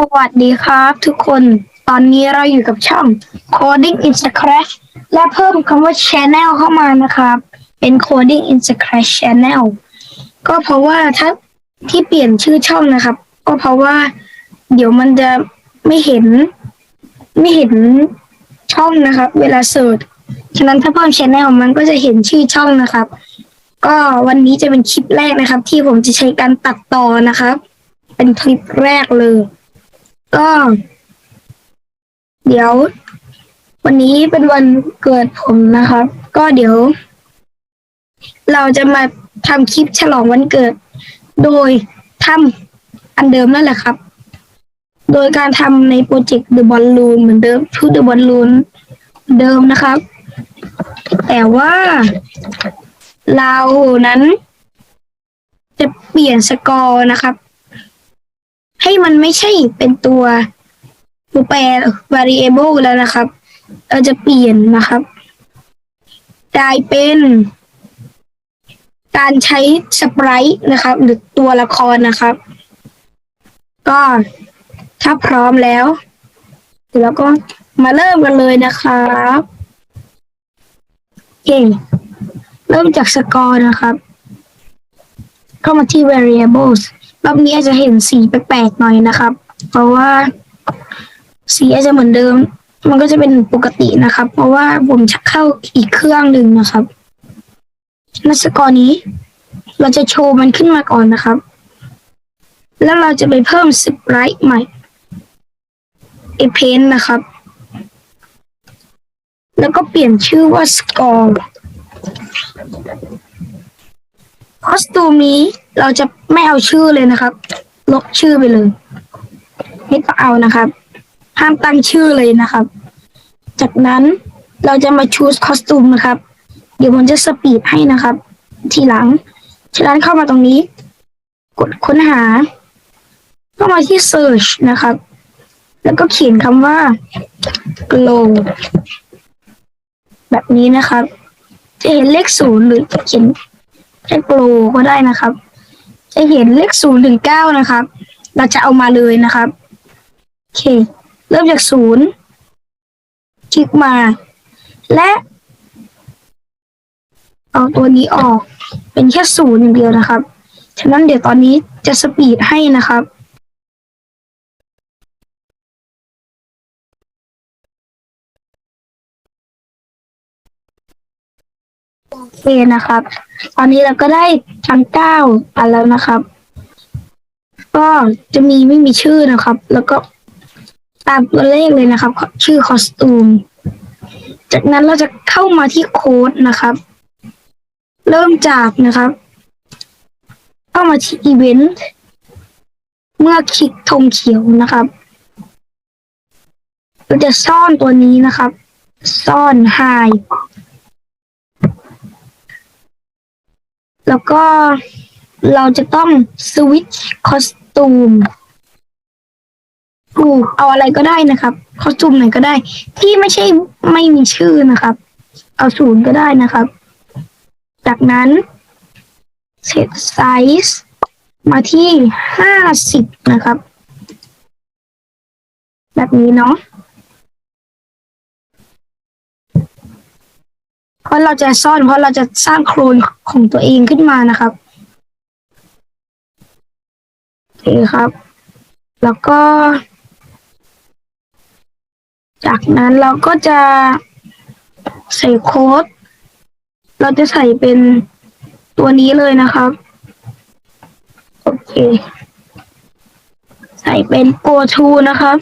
สวัสดีครับทุกคน ตอนนี้เราอยู่กับช่อง Coding in Scratch และเพิ่มคำว่า Channel เข้ามานะครับ เป็น Coding in Scratch Channel ก็เพราะว่าถ้าที่เปลี่ยนชื่อช่องนะครับ ก็เพราะว่า เดี๋ยวมันจะไม่เห็น ไม่เห็นช่องนะครับ เวลาเสิร์ชฉะนั้นถ้าเพิ่ม Channel มันก็จะเห็นชื่อช่องนะครับ ก็วันนี้จะเป็นคลิปแรกนะครับ ที่ผมจะใช้การตัดต่อนะครับ เป็นคลิปแรกเลย ก็ เดี๋ยว วันนี้เป็นวันเกิดผมนะครับ ก็เดี๋ยว เราจะมาทำคลิปฉลองวันเกิด โดยทำอันเดิมนั่นแหละครับ โดยการทำในโปรเจกต์ The Balloon เหมือนเดิมชุด The Balloon เดิมนะครับ แต่ว่าเรานั้น จะเปลี่ยนสกอร์นะครับ ให้มันไม่ใช่เป็นตัวตัวแปร variable แล้วนะครับ เราจะเปลี่ยนนะครับกลายเป็นการใช้สปรายนะครับ หรือตัวละครนะครับ ก็ถ้าพร้อมแล้วเดี๋ยวเราก็มาเริ่มกันเลยนะครับเก่งเริ่มจากสกอร์นะครับ เข้ามาที่ variables รอบนี้อาจจะเห็นสีแปลกๆหน่อยนะครับ เพราะว่าสีอาจจะเหมือนเดิม มันก็จะเป็นปกตินะครับ เพราะว่าผมจะเข้าอีกเครื่องหนึ่งนะครับนัสกอร์นี้ เราจะโชว์มันขึ้นมาก่อนนะครับ แล้วเราจะไปเพิ่มสปรายใหม่เอเพนนะครับ แล้วก็เปลี่ยนชื่อว่า score คอสตูมนี้เราจะไม่เอาชื่อเลยนะครับ ลบชื่อไปเลยไม่ต้องเอานะครับ ห้ามตั้งชื่อเลยนะครับ จากนั้นเราจะมา choose คอสตูมนะครับ เดี๋ยวผมจะสปีดให้นะครับ ทีหลังฉะนั้นเข้ามาตรงนี้ กดค้นหา เข้ามาที่ search นะครับ แล้วก็เขียนคำว่า glow แบบนี้นะครับ จะเห็นเลขศูนย์หรือจะเขียน แค่โกลก็ได้นะครับ จะเห็นเลขศูนย์ถึงเก้านะครับ เราจะเอามาเลยนะครับโอเค เริ่มจากศูนย์คลิกมา และเอาตัวนี้ออกเป็นแค่ศูนย์อย่างเดียวนะครับ ฉะนั้นเดี๋ยวตอนนี้จะสปีดให้นะครับ เคนะครับ ตอนนี้เราก็ได้ทั้งเก้าอันแล้วนะครับ ก็จะมีไม่มีชื่อนะครับ แล้วก็ตามตัวเลขเลยนะครับ ชื่อคอสตูม จากนั้นเราจะเข้ามาที่โค้ดนะครับ เริ่มจากนะครับ เข้ามาที่อีเวนต์เมื่อคลิกธงเขียวนะครับเราจะซ่อนตัวนี้นะครับ ซ่อนไฮ แล้วก็เราจะต้องสวิตช์คอสตูมถูกเอาอะไรก็ได้นะครับ คอสตูมไหนก็ได้ ที่ไม่ใช่ไม่มีชื่อนะครับ เอาศูนย์ก็ได้นะครับ จากนั้นเซตไซส์มาที่ห้าสิบนะครับ แบบนี้เนาะ เพ ราะเราจะซ่อนเพราะเราจะสร้างโคลนของตัวเองขึ้นมานะครับโอเคครับ แล้วก็ จากนั้นเราก็จะใส่โค้ด เราจะใส่เป็นตัวนี้เลยนะครับ โอเค ใส่เป็น go to นะครับ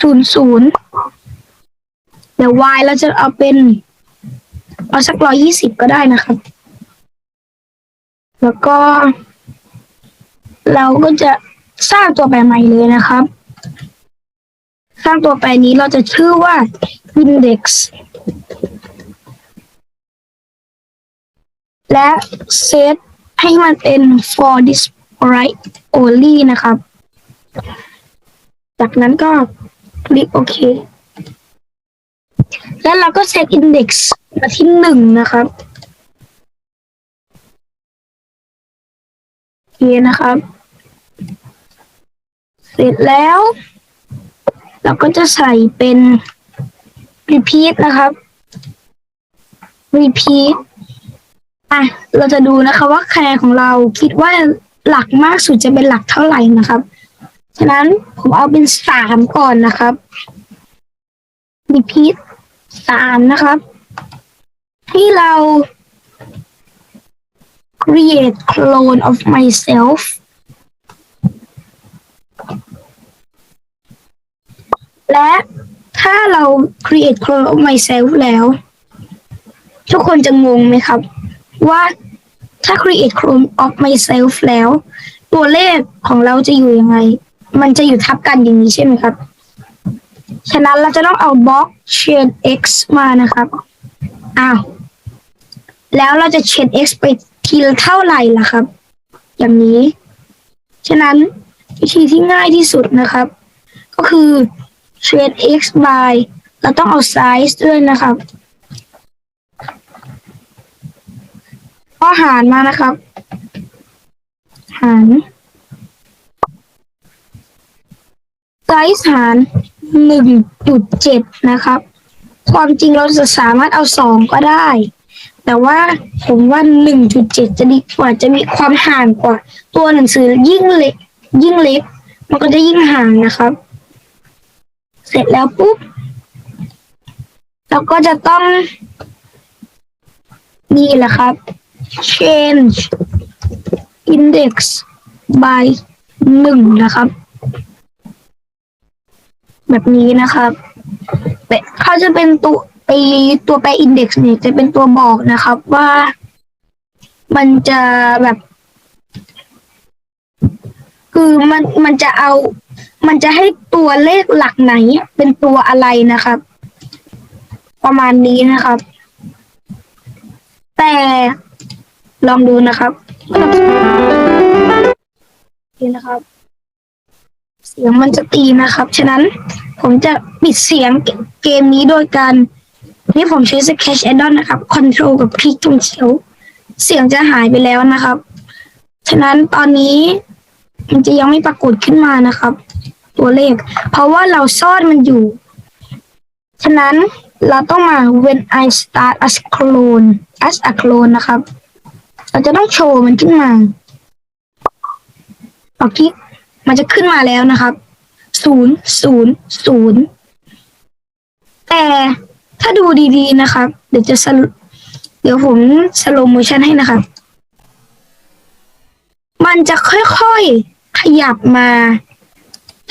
ศูนย์ศูนย์ เดี๋ยว y เราจะเอาเป็น เอาสักร้อยี่สิบก็ได้นะครับ แล้วก็ เราก็จะสร้างตัวแปรใหม่เลยนะครับ สร้างตัวแปรนี้เราจะชื่อว่า index และเซตให้มันเป็น for display only นะครับ จากนั้นก็คลิกโอเค แล้วเราก็เซตอินเด็กซ์มาที่หนึ่งนะครับเคนะครับ เสร็จแล้ว เราก็จะใส่เป็น repeat นะครับ repeat อะ เราจะดูนะคะว่าแคะแนนของเราคิดว่าหลักมากสุดจะเป็นหลักเท่าไหร่นะครับ ฉะนั้นผมเอาเป็นสามก่อนนะครับ repeat สามนะครับ ที่เรา create clone of myself และถ้าเรา create clone of myself แล้ว ทุกคนจะงงไหมครับ ว่าถ้า create clone of myself แล้ว ตัวเลขของเราจะอยู่ยังไง มันจะอยู่ทับกันอย่างนี้ใช่ไหมครับ ฉะนั้นเราจะต้องเอาบล็อก chain x มานะครับ อ้าว แล้วเราจะ chain x ไปทีละเท่าไหร่ล่ะครับ อย่างนี้ ฉะนั้นวิธีที่ง่ายที่สุดนะครับ ก็คือ chain x by เราต้องเอา size ด้วยนะครับก็หารมานะครับ หาร size หาร หนึ่งจุดเจ็ดนะครับ ความจริงเราจะสามารถเอาสองก็ได้ แต่ว่าผมว่าหนึ่งจุดเจ็ดจะดีกว่าจะมีความห่างกว่า ตัวหนังสือยิ่งเล็ก ยิ่งเล็ก มันก็จะยิ่งห่างนะครับ เสร็จแล้วปุ๊บเราก็จะต้องนี่แหละครับ change index by หนึ่งนะครับ แบบนี้นะครับเขาจะเป็นตัวไอตัวแปร index เนี่ยจะเป็นตัวบอกนะครับว่ามันจะแบบ คือมันมันจะเอา มันจะให้ตัวเลขหลักไหน เป็นตัวอะไรนะครับ ประมาณนี้นะครับ แต่ลองดูนะครับนี่นะครับ เสียงมันจะตีนะครับ ฉะนั้นผมจะปิดเสียงเกมนี้โดยการนี่ผมใช้ Sketch Add-on นะครับ Control กับคลิกตรงเขียว เสียงจะหายไปแล้วนะครับ ฉะนั้นตอนนี้มันจะยังไม่ปรากฏขึ้นมานะครับ ตัวเลข เพราะว่าเราซ่อนมันอยู่ ฉะนั้นเราต้องมา when I start as clone as a clone นะครับ เราจะต้องโชว์มันขึ้นมาเอาคลิก มันจะขึ้นมาแล้วนะครับศูนย์ศูนย์ศูนย์แต่ถ้าดูดีๆนะครับ เดี๋ยวจะสเดี๋ยวผมสโลโมชันให้นะครับ มันจะค่อยๆขยับมา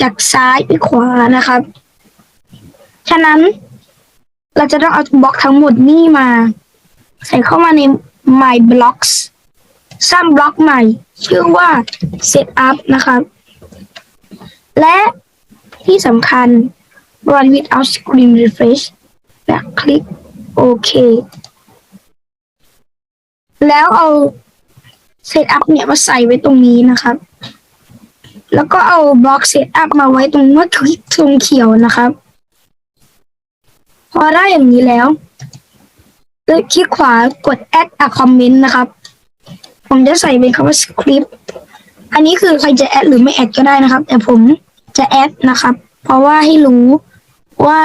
จากซ้ายไปขวานะครับ ฉะนั้นเราจะต้องเอาบล็อกทั้งหมดนี่มา ใส่เข้ามาใน my blocks สร้างบล็อกใหม่ ชื่อว่า setup นะครับ และที่สำคัญ run without screen refresh และคลิกโอเค แล้วเอา setup เนี่ยมาใส่ไว้ตรงนี้นะครับ แล้วก็เอาบล็อก setup มาไว้ตรงว่าคลิกตรงเขียวนะครับ พอได้อย่างนี้แล้วคลิกขวากด add a comment นะครับ ผมจะใส่เป็นคำว่า script อันนี้คือใครจะแอดหรือไม่แอดก็ได้นะครับ แต่ผมจะแอดนะครับ เพราะว่าให้รู้ว่า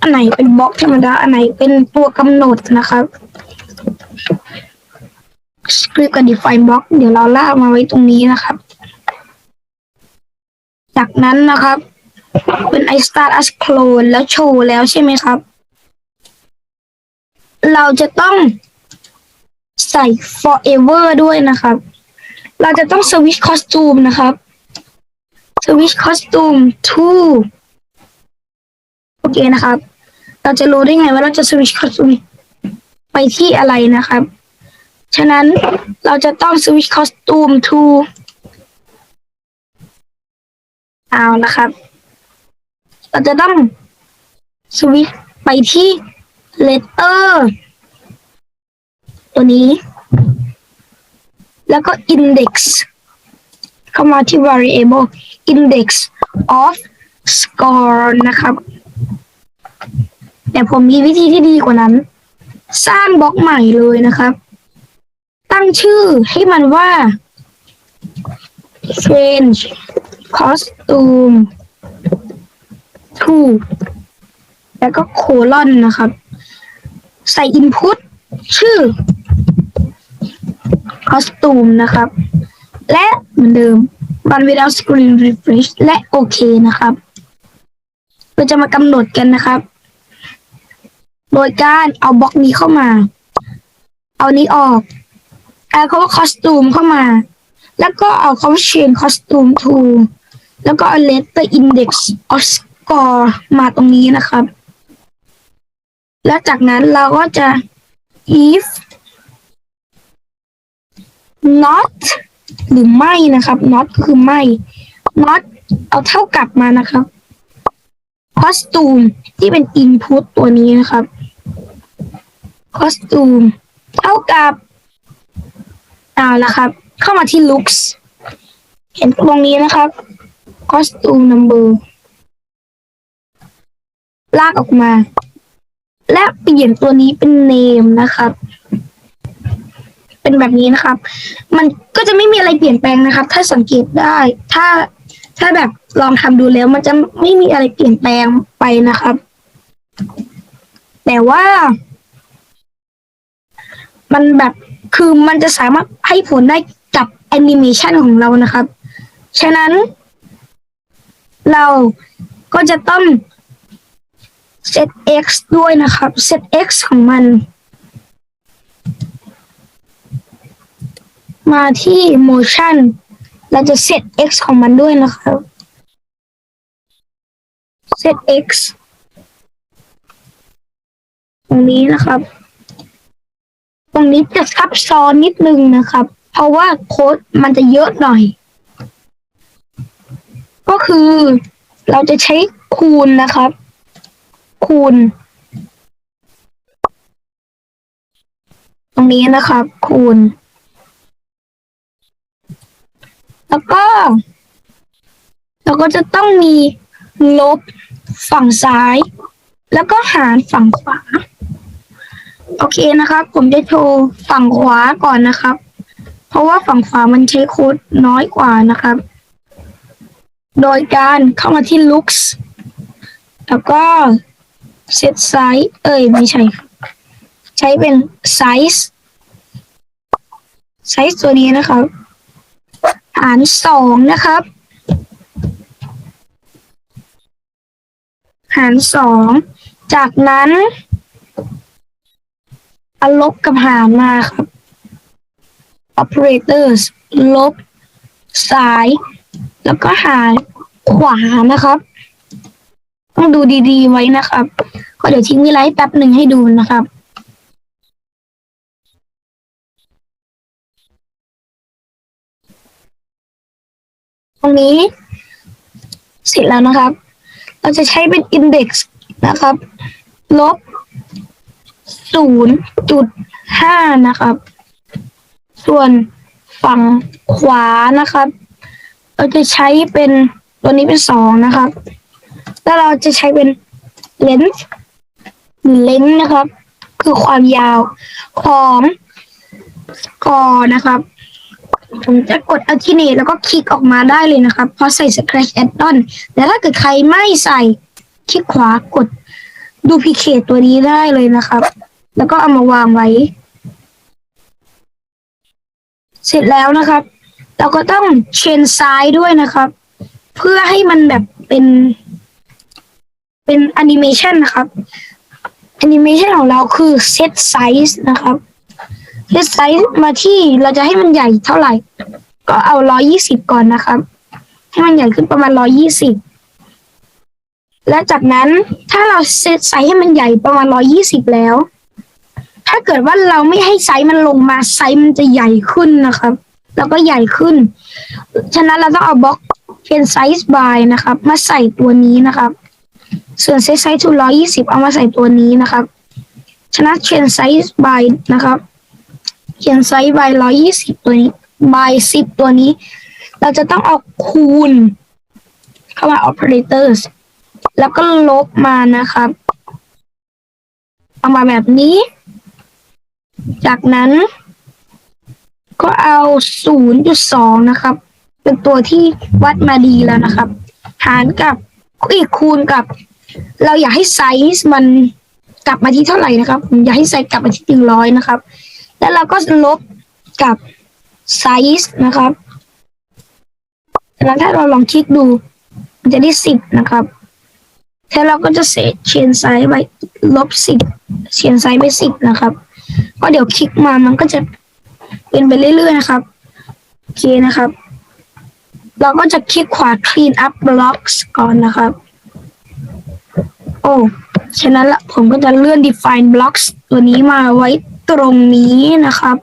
อันไหนเป็นบล็อกธรรมดา อันไหนเป็นตัวกำหนดนะครับ script กับ define block เดี๋ยวเราลากมาไว้ตรงนี้นะครับ จากนั้นนะครับ เป็น I start as clone แล้วโชว์แล้วใช่ไหมครับ เราจะต้องใส่ forever ด้วยนะครับ เราจะต้อง switch costume นะครับ switch costume to โอเคนะครับ เราจะรู้ได้ไงว่าเราจะ switch costume ไปที่อะไรนะครับ ฉะนั้นเราจะต้อง switch costume to เอานะครับ เราจะต้อง switch ไปที่ letter ตัวนี้ แล้วก็ index เข้ามาที่ variable index of score นะครับ แต่ผมมีวิธีที่ดีกว่านั้น สร้างบล็อกใหม่เลยนะครับ ตั้งชื่อให้มันว่า change costume to แล้วก็โคลอนนะครับ ใส่ input ชื่อ costume นะครับ และเหมือนเดิม run without screen refresh และโอเคนะครับ เราจะมากำหนดกันนะครับ โดยการเอาบล็อกนี้เข้ามา เอานี้ออก เอาคำว่า costume เข้ามา แล้วก็เอาคำว่า change costume to แล้วก็เอา letter index of score มาตรงนี้นะครับ แล้วจากนั้นเราก็จะ if not หรือไม่นะครับ not ก็คือไม่ not เอาเท่ากับมานะครับ costume ที่เป็น input ตัวนี้นะครับ costume เท่ากับเอาละครับ เข้ามาที่ looks เห็นตรงนี้นะครับ costume number ลากออกมา และเปลี่ยนตัวนี้เป็น name นะครับ เป็นแบบนี้นะครับ มันก็จะไม่มีอะไรเปลี่ยนแปลงนะครับ ถ้าสังเกตได้ ถ้าถ้าแบบลองทำดูแล้ว มันจะไม่มีอะไรเปลี่ยนแปลงไปนะครับ แต่ว่า มันแบบคือมันจะสามารถให้ผลได้กับแอนิเมชันของเรานะครับ ฉะนั้น เราก็จะต้อง set x ด้วยนะครับ set x ของมัน มาที่ motion เราจะ set x ของมันด้วยนะครับ set x ตรงนี้นะครับ ตรงนี้จะซับซ้อนนิดนึงนะครับ เพราะว่าโค้ดมันจะเยอะหน่อย ก็คือเราจะใช้คูณนะครับ คูณ ตรงนี้นะครับ คูณ แล้วก็เราก็จะต้องมีลบฝั่งซ้าย แล้วก็หารฝั่งขวา โอเคนะครับ ผมจะโชว์ฝั่งขวาก่อนนะครับ เพราะว่าฝั่งขวามันใช้โค้ดน้อยกว่านะครับ โดยการเข้ามาที่ looks แล้วก็ set size เอ้ยไม่ใช่ ใช้เป็น size size ตัวนี้นะครับ หารสองนะครับ หารสอง จากนั้นเอาลบกับหารมาครับ operators ลบ ซ้าย แล้วก็หารขวานะครับ ต้องดูดีๆไว้นะครับ ก็เดี๋ยวทิ้งเวลาให้แป๊บหนึ่งให้ดูนะครับ ตรงนี้ เสร็จแล้วนะครับ เราจะใช้เป็น index นะครับ ลบศูนย์จุดห้านะครับ ส่วนฝั่งขวานะครับ เราจะใช้เป็นตัวนี้เป็นสองนะครับ แล้วเราจะใช้เป็น length หรือ length นะครับ คือความยาวของกอนะครับ ผมจะกด alternate แล้วก็คลิกออกมาได้เลยนะครับ เพราะใส่ scratch add-on แต่ถ้าเกิดใครไม่ใส่คลิกขวากด duplicate ตัวนี้ได้เลยนะครับ แล้วก็เอามาวางไว้ เสร็จแล้วนะครับ เราก็ต้องเชนซ้ายด้วยนะครับ เพื่อให้มันแบบเป็น เป็นแอนิเมชันนะครับแอนิเมชันของเราคือ set size นะครับ set size มาที่เราจะให้มันใหญ่เท่าไหร่ ก็เอา120ก่อนนะครับ ให้มันใหญ่ขึ้นประมาณ120และจากนั้นถ้าเราเซตไซส์ให้มันใหญ่ประมาณ120แล้ว ถ้าเกิดว่าเราไม่ให้ไซส์มันลงมาไซส์มันจะใหญ่ขึ้นนะครับ แล้วก็ใหญ่ขึ้น ฉะนั้นเราต้องเอาบล็อกเป็นไซส์ by นะครับ มาใส่ตัวนี้นะครับ ส่วนเซตไซส์ทู120เอามาใส่ตัวนี้นะครับฉะนั้นเชนไซส์ by นะครับ เขียนไซส์ by 120ตัวนี้ by 10ตัวนี้ เราจะต้องเอาคูณ เข้ามา operators แล้วก็ลบมานะครับเอามาแบบนี้ จากนั้น ก็เอา 0.2 นะครับ เป็นตัวที่วัดมาดีแล้วนะครับ หารกับอีกคูณกับ เราอยากให้ไซส์มันกลับมาที่เท่าไหร่นะครับ ผมอยากให้ไซส์กลับมาที่หนึ่งร้อยนะครับ แล้วเราก็ลบกับไซส์นะครับแล้วถ้าเราลองคลิกดู มันจะได้สิบนะครับแล้วเราก็จะเศษเชียนไซส์ไปลบสิบเชียนไซส์ไปสิบนะครับ ก็เดี๋ยวคลิกมามันก็จะเป็นไปเรื่อยๆนะครับ โอเคนะครับ เราก็จะคลิกขวา clean up blocks ก่อนนะครับ โอ้ ฉะนั้นละผมก็จะเลื่อน define blocks ตัวนี้มาไว้ ตรงนี้นะครับ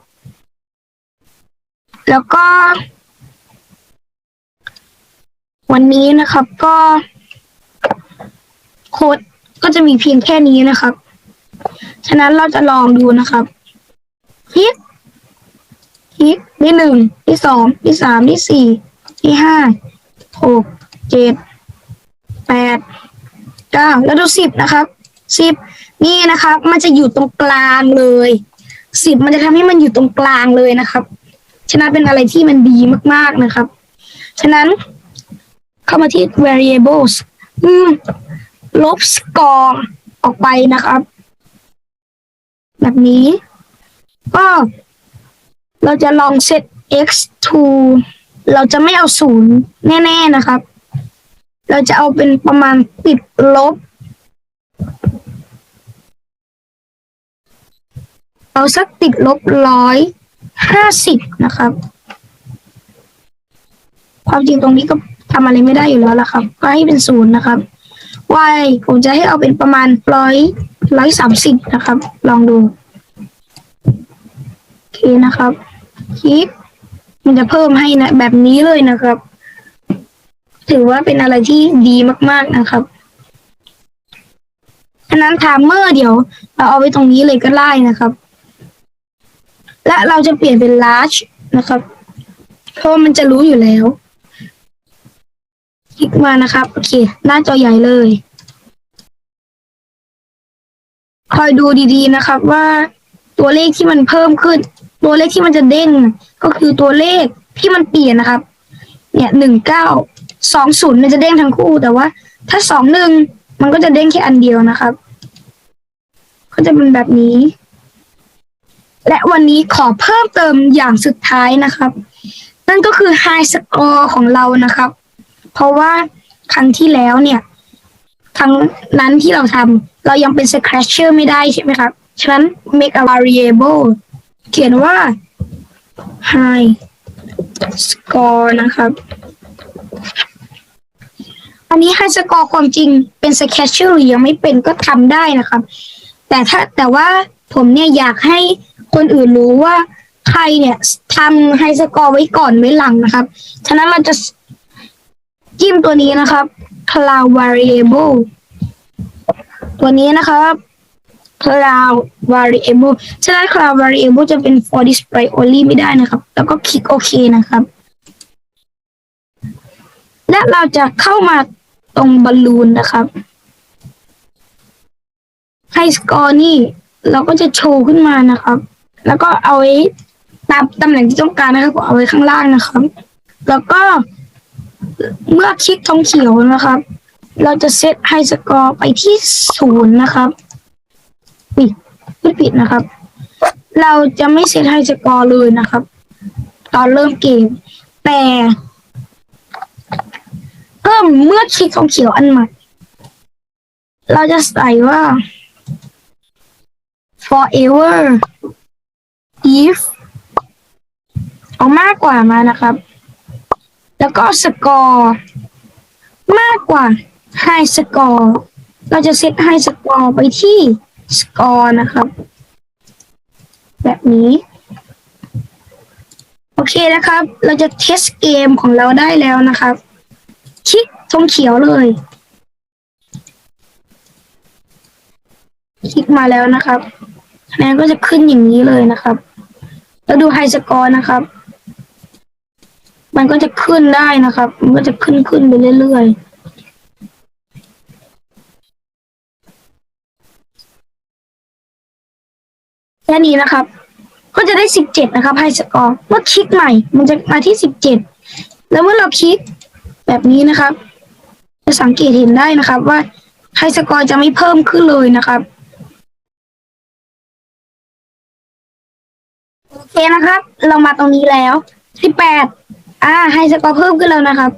แล้วก็ วันนี้นะครับ ก็โค้ดก็จะมีเพียงแค่นี้นะครับ ฉะนั้นเราจะลองดูนะครับคลิกคลิกที่หนึ่งที่สองที่สามที่สี่ที่ห้าหกเจ็ดแปดเก้าแล้วดูสิบนะครับสิบนี่นะครับ มันจะอยู่ตรงกลางเลย สิบมันจะทำให้มันอยู่ตรงกลางเลยนะครับฉะนั้นเป็นอะไรที่มันดีมาก ๆนะครับ ฉะนั้นเข้ามาที่ variables อืมลบ score ออกไปนะครับ แบบนี้ ก็เราจะลองเซต x to เราจะไม่เอาศูนย์แน่ ๆนะครับ เราจะเอาเป็นประมาณติดลบ เอาสักติดลบร้อยห้าสิบนะครับ ความจริงตรงนี้ก็ทำอะไรไม่ได้อยู่แล้วล่ะครับ ก็ให้เป็นศูนย์นะครับ y ผมจะให้เอาเป็นประมาณร้อยร้อยสามสิบนะครับ ลองดูโอเคนะครับ คลิก มันจะเพิ่มให้นะ แบบนี้เลยนะครับ ถือว่าเป็นอะไรที่ดีมาก ๆนะครับฉะนั้นไทม์เมอร์เดี๋ยว เราเอาไว้ตรงนี้เลยก็ได้นะครับ และเราจะเปลี่ยนเป็น large นะครับ เพราะมันจะรู้อยู่แล้ว คลิกมานะครับ โอเค หน้าจอใหญ่เลย คอยดูดีๆนะครับว่าตัวเลขที่มันเพิ่มขึ้น ตัวเลขที่มันจะเด้ง ก็คือตัวเลขที่มันเปลี่ยนนะครับ เนี่ยหนึ่งเก้าสองศูนย์มันจะเด้งทั้งคู่แต่ว่า ถ้าสองหนึ่งมันก็จะเด้งแค่อันเดียวนะครับ ก็จะเป็นแบบนี้ และวันนี้ขอเพิ่มเติมอย่างสุดท้ายนะครับ นั่นก็คือ High Score ของเรานะครับ เพราะว่าครั้งที่แล้วเนี่ย ครั้งนั้นที่เราทำเรายังเป็น scratcher ไม่ได้ใช่ไหมครับ ฉะนั้น make a variable เขียนว่า high score นะครับ อันนี้ high score ความจริงเป็น scratcher หรือยังไม่เป็นก็ทำได้นะครับ แต่ถ้าแต่ว่าผมเนี่ยอยากให้ คนอื่นรู้ว่าใครเนี่ยทำ high score ไว้ก่อนไว้หลังนะครับ ฉะนั้นเราจะจิ้มตัวนี้นะครับ cloud variable ตัวนี้นะครับ cloud variable ฉะนั้น cloud variable จะเป็น for display only ไม่ได้นะครับ แล้วก็คลิกโอเคนะครับ และเราจะเข้ามาตรงบอลลูนนะครับ ให้สกอร์นี่ เราก็จะโชว์ขึ้นมานะครับ แล้วก็เอาไว้ตามตำแหน่งที่ต้องการนะครับเอาไว้ข้างล่างนะครับ แล้วก็เมื่อคลิกทองเขียวนะครับ เราจะเซตไฮสกอร์ไปที่ศูนย์นะครับปิดไม่ผิดนะครับ เราจะไม่เซตไฮสกอร์เลยนะครับ ตอนเริ่มเกม แต่เพิ่มเมื่อคลิกทองเขียวอันใหม่เราจะใส่ว่า forever if เอามากกว่ามานะครับ แล้วก็สกอร์มากกว่าไฮสกอร์เราจะเซตไฮสกอร์ไปที่สกอร์นะครับ แบบนี้ โอเคนะครับ เราจะเทสเกมของเราได้แล้วนะครับ คลิกธงเขียวเลยคลิกมาแล้วนะครับคะแนนก็จะขึ้นอย่างนี้เลยนะครับ แล้วดูไฮสกอร์นะครับ มันก็จะขึ้นได้นะครับ มันก็จะขึ้นขึ้นไปเรื่อยๆแค่นี้นะครับ ก็จะได้สิบเจ็ดนะครับไฮสกอร์ เมื่อคลิกใหม่ มันจะมาที่สิบเจ็ด แล้วเมื่อเราคลิกแบบนี้นะครับ จะสังเกตเห็นได้นะครับ ว่าไฮสกอร์จะไม่เพิ่มขึ้นเลยนะครับ เคนะครับ เรามาตรงนี้แล้วที่แปดอ่าไฮสกอร์เพิ่มขึ้นแล้วนะครับ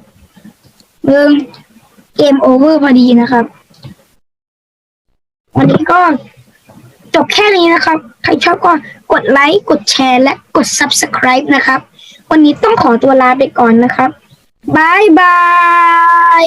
หนึ่งเกมโอเวอร์พอดีนะครับ วันนี้ก็จบแค่นี้นะครับ ใครชอบก็กดไลค์กดแชร์และกด Subscribe นะครับ วันนี้ต้องขอตัวลาไปก่อนนะครับบายบาย